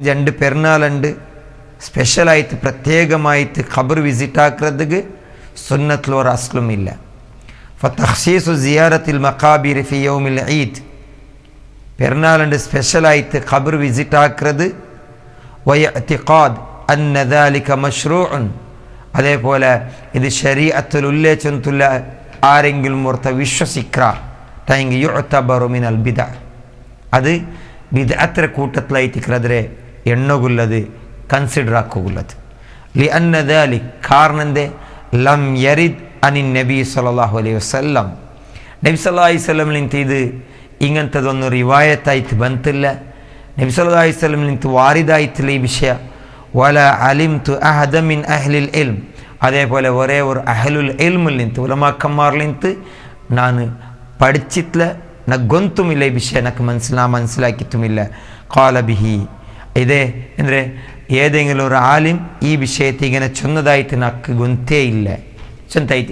രണ്ട് പെരുന്നാളുണ്ട്. സ്പെഷ്യലായിട്ട് പ്രത്യേകമായിട്ട് ഖബർ വിസിറ്റ് ആക്കുന്നതുക്ക് സുന്നത്തിൽ അസ്ലും ഇല്ല ഫത്തഹ്സീസു സിയാറത്തിൽ മക്കാബിർ ഫി യൗമിൽ ഈദ്. പെരുന്നാളുണ്ട് സ്പെഷ്യലായിട്ട് ഖബർ വിസിറ്റ് ആക്കുന്നത് വയത്തിഖാദ് അന്നദാലിക മഷ്റൂഉൻ. അതേപോലെ ഇത് ശരീഅത്തിൽ ഉല്ലേചന്തുള്ള ആരെങ്കിലും ഓർത്ത വിശ്വസിക്ര താങ്കി യുഅ്തബറു മിനൽ ബിദ അത് ബിദഅത്ര കൂട്ടത്തിലായിട്ടിക്കറದ್ರೆ എണ്ണുകുല്ലത് കൺസിഡർ ആക്കുകുല്ലത്. ലി അന്നദ് അലി കാരണം എന്തേ? ലം യരിദ് അനി നബി സലാഹു അലൈഹി വസ്ലം നബി സല്ലാ അലൈഹി സ്വലമിനിത്ത് ഇത് ഇങ്ങനത്തതൊന്നും റിവായത്തായിട്ട് ബന്തില്ല നബി സല്ലല്ലാഹി അലൈഹി സ്വലമിനിത്ത് വാരിദായിട്ടില്ല ഈ വിഷയ. വല അലിം തു അഹദമിൻ അഹ്ലിൽ എൽം അതേപോലെ ഒരേ ഒരു അഹലുൽ എൽമിൽ നിന്ത് ഉലമാക്കന്മാരിൽ നിന്ത് ഞാൻ പഠിച്ചിട്ടില്ല. ന ഗൊന്തുമില്ല ഈ വിഷയം എനിക്ക് മനസ്സിലാ മനസ്സിലാക്കിയിട്ടുമില്ല കാലബിഹി ഇതേ എന്തെ ഏതെങ്കിലും ഒരു ആലിം ഈ വിഷയത്തെ ഇങ്ങനെ ചെന്നതായിട്ട് നക്ക് ഗുന്തേ ഇല്ല. ചൊന്തായി